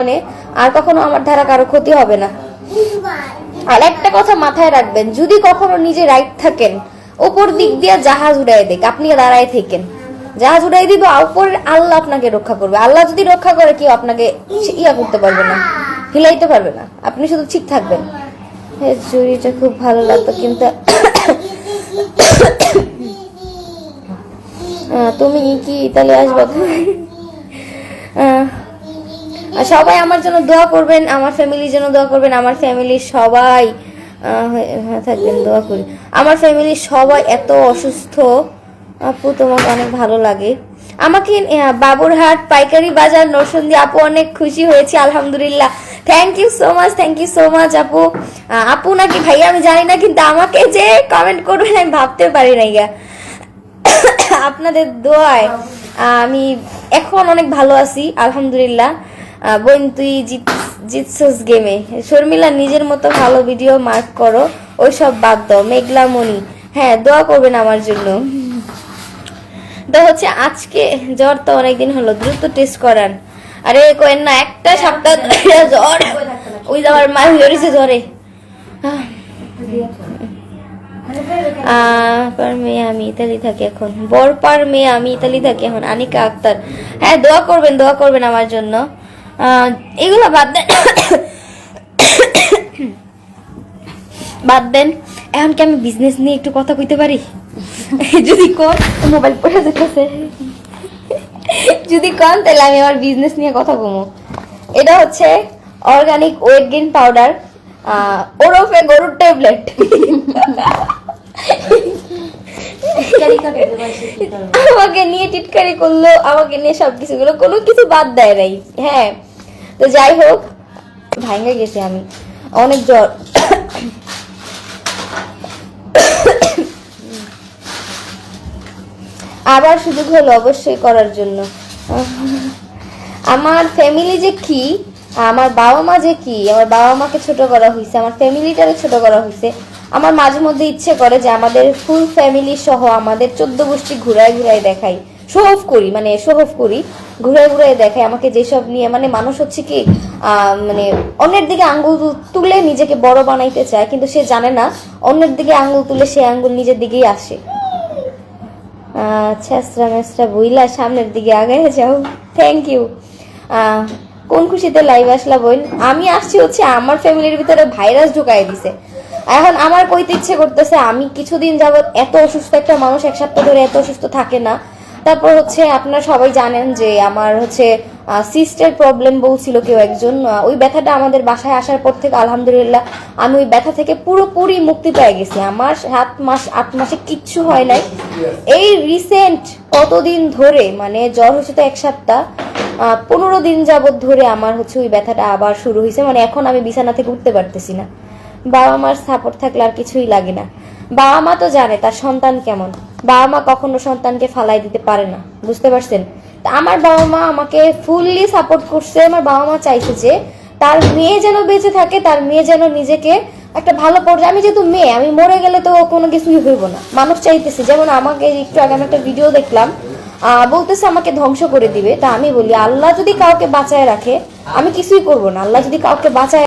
মানে আর কখনো আমার দ্বারা কারও ক্ষতি হবে না। আর একটা কথা মাথায় রাখবেন, যদি কখনো নিজে রাইট থাকেন, উপর দিক দিয়ে জাহাজ উড়াই দেখ আপনি দাঁড়ায় থেকেন। জাহাজ উড়াই দিব উপরের আল্লাহ আপনাকে রক্ষা করবে। আল্লাহ যদি রক্ষা করে, কেউ আপনাকে ইয়া করতে পারবে না, হিলাইতে পারবে না। আপনি শুধু ঠিক থাকবেন। চুরিটা খুব ভালো লাগতো, কিন্তু তুমি কি ইতালি আসবে? সবাই আমার জন্য দোয়া করবেন, আমার ফ্যামিলির জন্য দোয়া করবেন, আমার ফ্যামিলির সবাই থাকবেন, দোয়া করি। আমার ফ্যামিলির সবাই এত অসুস্থ, আপু, তোমাকে অনেক ভালো লাগে। আমাকে বাবুরহাট পাইকারি বাজার, নরসন্দি, আপু, অনেক খুশি হয়েছি, আলহামদুলিল্লাহ। Thank you so much thank you so much আপু। আপু নাকি ভাইয়া, আমি জানি না, কিন্তু আমাকে যে কমেন্ট করবেন, আমি ভাবতে পারি না, ইয়া। আপনাদের দোয়ায় আমি এখন অনেক ভালো আছি, আলহামদুলিল্লাহ। বোন, তুই জিত জিতছস গেমে শর্মিলা, নিজের মতো ভালো ভিডিও মার্ক করো। ওইসব বাদ দাও, মেঘলা মনি হ্যাঁ দোয়া করবেন আমার জন্য। তো হচ্ছে আজকে, জ্বর তো অনেকদিন হলো, দ্রুত টেস্ট করান। আরে কোয়েন না, একটা সপ্তাহ জ্বর। ওই যাওয়ার মা রয়েছে জ্বরে। পার মেয়ে আমি ইতালি থাকি এখন। বরপার মেয়ে আমি ইতালি থাকি এখন, আনিকা আক্তার। হ্যাঁ দোয়া করবেন দোয়া করবেন আমার জন্য। এগুলো বাদ দেন বাদ দেন। এখন কি আমি বিজনেস নিয়ে একটু কথা কইতে পারি? যদি কোন মোবাইল পড়ে যেতেছে। যদি কন, তাহলে আমি আমার বিজনেস নিয়ে কথা বলব। এটা হচ্ছে অর্গানিক ওয়েট গেইন পাউডার ওরফে গরুর ট্যাবলেট আমাকে নিয়ে টিটকারি করল, আমাকে নিয়ে সবকিছু গুলো কোনো কিছু বাদ দেয় নাই। হ্যাঁ তো যাই হোক ভাঙ্গা গেছি আমি। অনেক জ্বর। আবার সুযোগ হলো অবশ্যই করার জন্য। আমার ফ্যামিলি যে কি, আমার বাবা মা যে কি, আমার বাবা মাকে ছোট করা হয়েছে আমার ফ্যামিলিটারে ছোট করা হয়েছে আমার মাঝে মধ্যে ইচ্ছে করে যে আমাদের ফুল ফ্যামিলি সহ আমাদের চোদ্দ গোষ্ঠী ঘুরায় ঘুরায় দেখাই। শোহফ করি মানে শোহফ করি ঘুরে ঘুরায় দেখাই আমাকে যেসব নিয়ে মানে মানুষ হচ্ছে কি মানে অন্যের দিকে আঙ্গুল তুলে নিজেকে বড় বানাইতে চায়, কিন্তু সে জানে না, অন্যের দিকে আঙ্গুল তুলে সে আঙ্গুল নিজের দিকেই আসে। ছেসরা মেসরা বইলা সামনের দিকে আগে যাও। থ্যাংক ইউ কোন খুশিতে লাইভ আসলা বোন? আমি আসছি হচ্ছে আমার ফ্যামিলির ভিতরে ভাইরাস ঢুকাই দিছে। এখন আমার কইতে ইচ্ছে করতেছে, আমি কিছুদিন যাবত এত অসুস্থ একটা মানুষ, এক সপ্তাহ ধরে এত অসুস্থ থাকে না। তারপর হচ্ছে আপনারা সবাই জানেন যে আমার হচ্ছে সিস্টের প্রবলেম বলছিল কেউ একজন ওই ব্যথাটা আমাদের বাসায় আসার পর থেকে আলহামদুলিল্লাহ আমি ওই ব্যথা থেকে পুরোপুরি মুক্তি পেয়ে গেছি। আমার সাত মাস, আট মাসে কিচ্ছু হয় নাই। এই রিসেন্ট কতদিন ধরে মানে জ্বর হচ্ছে তো এক সপ্তাহ পনেরো দিন যাবত ধরে আমার হচ্ছে ওই ব্যথাটা আবার শুরু হয়েছে। মানে এখন আমি বিছানা থেকে উঠতে পারতেছি না। বাবা মার সাপোর্ট থাকলে আর কিছুই লাগে না। বাবা মা তো জানে তার সন্তান কেমন। বাবা মা কখনো সন্তানকে ফালাই দিতে পারে না, বুঝতে পারছেন? তা আমার বাবা মা আমাকে ফুললি সাপোর্ট করছে, আমার বাবা মা চাইছে যে তার মেয়ে যেন বেঁচে থাকে, তার মেয়ে যেন নিজেকে একটা ভালো পর্যায়ে, আমি যেহেতু মেয়ে, আমি মরে গেলে তো কোনো কিছুই হইব না। মানুষ চাইতেছে, যেমন আমাকে একটু আগে আমি একটা ভিডিও দেখলাম বলতেছে আমাকে ধ্বংস করে দিবে। তা আমি বলি, আল্লাহ যদি কাউকে বাঁচায় রাখে, আমি কিছুই করব না। আল্লাহ যদি কাউকে বাঁচায়